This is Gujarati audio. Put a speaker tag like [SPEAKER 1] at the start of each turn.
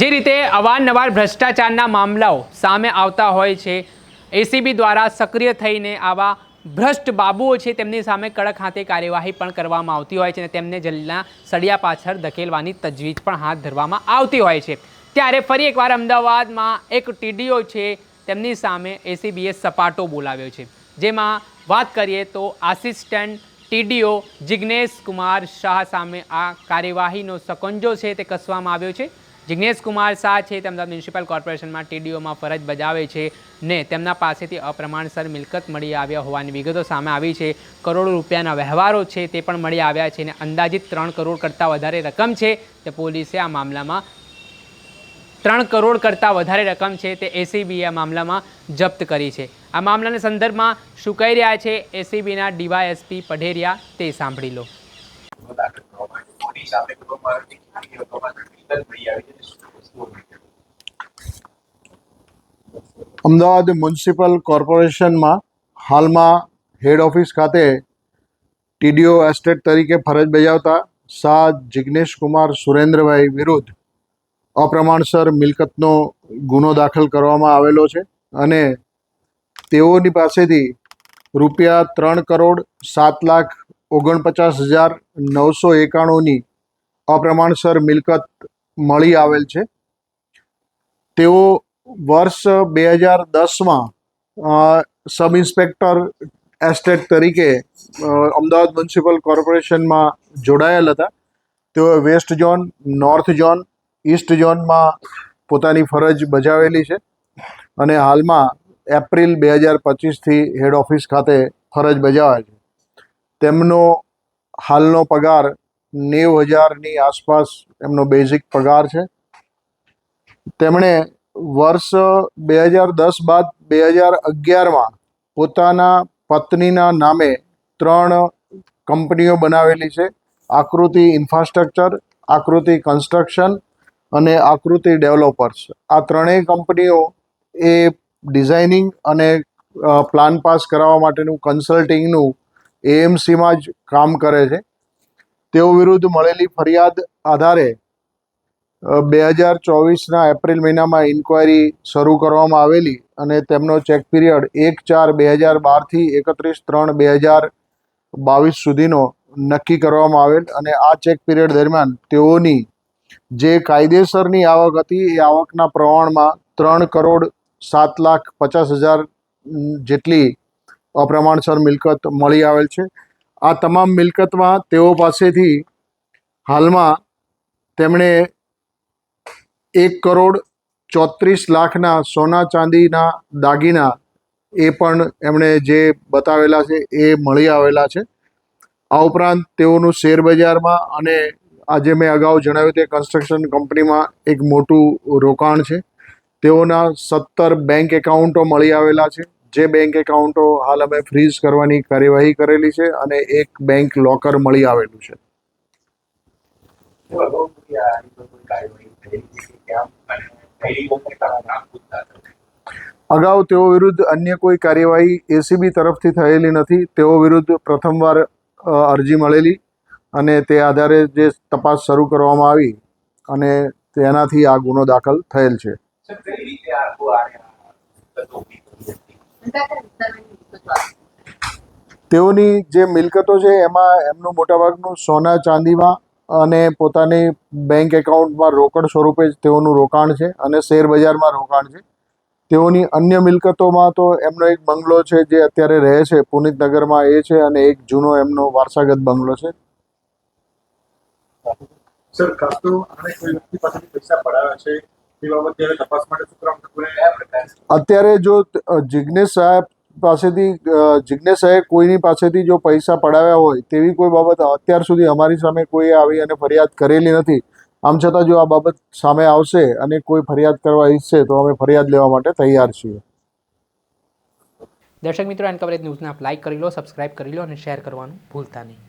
[SPEAKER 1] જે રીતે અવારનવાર ભ્રષ્ટાચારના મામલાઓ સામે આવતા હોય છે એસીબી દ્વારા સક્રિય થઈને આવા ભ્રષ્ટ બાબુઓ છે, તેમની સામે કડક હાથે કાર્યવાહી પણ કરવામાં આવતી હોય છે અને તેમને જેલના સળિયા પાછળ ધકેલવાની તજવીજ પણ હાથ ધરવામાં આવતી હોય છે. ત્યારે ફરી એકવાર અમદાવાદમાં એક ટીડીઓ છે, તેમની સામે એસીબીએ સપાટો બોલાવ્યો છે. જેમાં વાત કરીએ તો આસિસ્ટન્ટ ટીડીઓ જિજ્ઞેશ કુમાર શાહ સામે આ કાર્યવાહીનો સકંજો છે તે કસવામાં આવ્યો છે. જિજ્ઞેશ કુમાર શાહ છે તે અમદાવાદ મ્યુનિસિપલ કોર્પોરેશનમાં ટીડીઓમાં ફરજ બજાવે છે ને તેમના પાસેથી અપ્રમાણસર મિલકત મળી આવ્યા હોવાની વિગતો સામે આવી છે. કરોડો રૂપિયાના વ્યવહારો છે તે પણ મળી આવ્યા છે અને અંદાજિત ત્રણ કરોડ કરતાં વધારે રકમ છે. તે પોલીસે આ મામલામાં ત્રણ કરોડ કરતાં વધારે રકમ છે તે એસીબીએ આ મામલામાં જપ્ત કરી છે. આ મામલાના સંદર્ભમાં શું કહી રહ્યા છે? એસીબીના ડીવાયએસપી પઢેરિયા, તે સાંભળી લો.
[SPEAKER 2] અમદાવાદ મ્યુનિસિપલ કોર્પોરેશનમાં હાલમાં હેડ ઓફિસ ખાતે ટીડીઓ એસ્ટેટ તરીકે ફરજ બજાવતા શાહ જિગ્નેશ કુમાર સુરેન્દ્રભાઈ વિરુદ્ધ અપ્રમાણસર મિલકતનો ગુનો દાખલ કરવામાં આવેલો છે અને તેઓની પાસેથી રૂપિયા ત્રણ કરોડ સાત લાખ ઓગણપચાસ હજાર નવસો એકાણુંની અપ્રમાણસર મિલકત મળી આવેલ છે. તેઓ વર્ષ બે હજાર દસમાં સબ ઇન્સ્પેક્ટર એસ્ટેટ તરીકે અમદાવાદ મ્યુનિસિપલ કોર્પોરેશનમાં જોડાયેલ હતા. તેઓ west zone, north zone, east ઝોનમાં પોતાની ફરજ બજાવેલી છે અને હાલમાં એપ્રિલ બે હજાર પચીસથી હેડ ઓફિસ ખાતે ફરજ બજાવે છે. તેમનો હાલનો પગાર નેવ હજારની આસપાસ એમનો બેઝિક પગાર છે. તેમણે વર્ષ બે હજાર દસ બાદ બે હજાર અગિયારમાં પોતાના પત્નીના નામે ત્રણ કંપનીઓ બનાવેલી છે. આકૃતિ ઇન્ફ્રાસ્ટ્રક્ચર, આકૃતિ કન્સ્ટ્રક્શન અને આકૃતિ ડેવલપર્સ. આ ત્રણેય કંપનીઓ એ ડિઝાઇનિંગ અને પ્લાન પાસ કરાવવા માટેનું કન્સલ્ટિંગનું એએમસીમાં જ કામ કરે છે. તેઓ વિરુદ્ધ મળેલી ફરિયાદ આધારે બે હજાર ચોવીસના એપ્રિલ મહિનામાં ઇન્કવાયરી શરૂ કરવામાં આવેલી અને તેમનો ચેક પીરિયડ એક ચાર બે હજાર બારથી એકત્રીસ ત્રણ બે હજાર બાવીસ સુધીનો નક્કી કરવામાં આવેલ અને આ ચેક પીરિયડ દરમિયાન તેઓની જે કાયદેસરની આવક હતી એ આવકના પ્રમાણમાં ત્રણ કરોડ સાત લાખ પચાસ હજાર જેટલી અપ્રમાણસર મિલકત મળી આવેલ છે. આ તમામ મિલકતમાં તેઓ પાસેથી હાલમાં તેમણે એક કરોડ ચોત્રીસ લાખના સોના ચાંદીના દાગીના એ પણ એમણે જે બતાવેલા છે એ મળી આવેલા છે. આ ઉપરાંત તેઓનું શેર બજારમાં અને આજે મેં અગાઉ જણાવ્યું તે કન્સ્ટ્રક્શન કંપનીમાં એક મોટું રોકાણ છે. તેઓના સત્તર બેંક એકાઉન્ટો મળી આવેલા છે. જે બેંક એકાઉન્ટો હાલ અમે ફ્રીઝ કરવાની કાર્યવાહી કરેલી છે અને એક બેંક લોકર મળી આવેલું છે.
[SPEAKER 3] અગાઉ
[SPEAKER 2] તેઓ વિરુદ્ધ અન્ય કોઈ કાર્યવાહી એસીબી તરફથી થયેલી નથી. તેઓ વિરુદ્ધ પ્રથમવાર અરજી મળેલી અને તે આધારે જે તપાસ શરૂ કરવામાં આવી અને તેનાથી આ ગુનો દાખલ થયેલ છે. તેઓની જે મિલકતો છે, એમાં એમનું મોટાભાગનું સોના ચાંદીમાં અને પોતાની બેંક એકાઉન્ટમાં રોકડ સ્વરૂપે જ તેઓનું રોકાણ છે અને શેર બજારમાં રોકાણ છે. તેઓની અન્ય મિલકતોમાં તો એમનો એક બંગલો છે જે અત્યારે રહે છે, પુનિતનગરમાં એ છે અને એક જૂનો એમનો વારસાગત બંગલો છે.
[SPEAKER 4] સર, ખાસ તો આને કોઈ વ્યક્તિ પાસેથી પૈસા પડાવ્યા છે?
[SPEAKER 2] અત્યારે જો જિજ્ઞેશ સાહેબ પાસેથી જિજ્ઞેશ સાહેબ કોઈની પાસેથી જો પૈસા પડાવ્યા હોય તેવી કોઈ બાબત અત્યાર સુધી અમારી સામે કોઈ આવી અને ફરિયાદ કરેલી નથી. આમ છતાં જો આ બાબત સામે આવશે અને કોઈ ફરિયાદ કરવા ઈચ્છશે તો અમે ફરિયાદ લેવા માટે તૈયાર છીએ.
[SPEAKER 1] દર્શક મિત્રો એન કવરેજ ન્યૂઝને આપ લાઈક કરી લો સબસ્ક્રાઇબ કરી લો અને શેર કરવાનું ભૂલતા નહીં.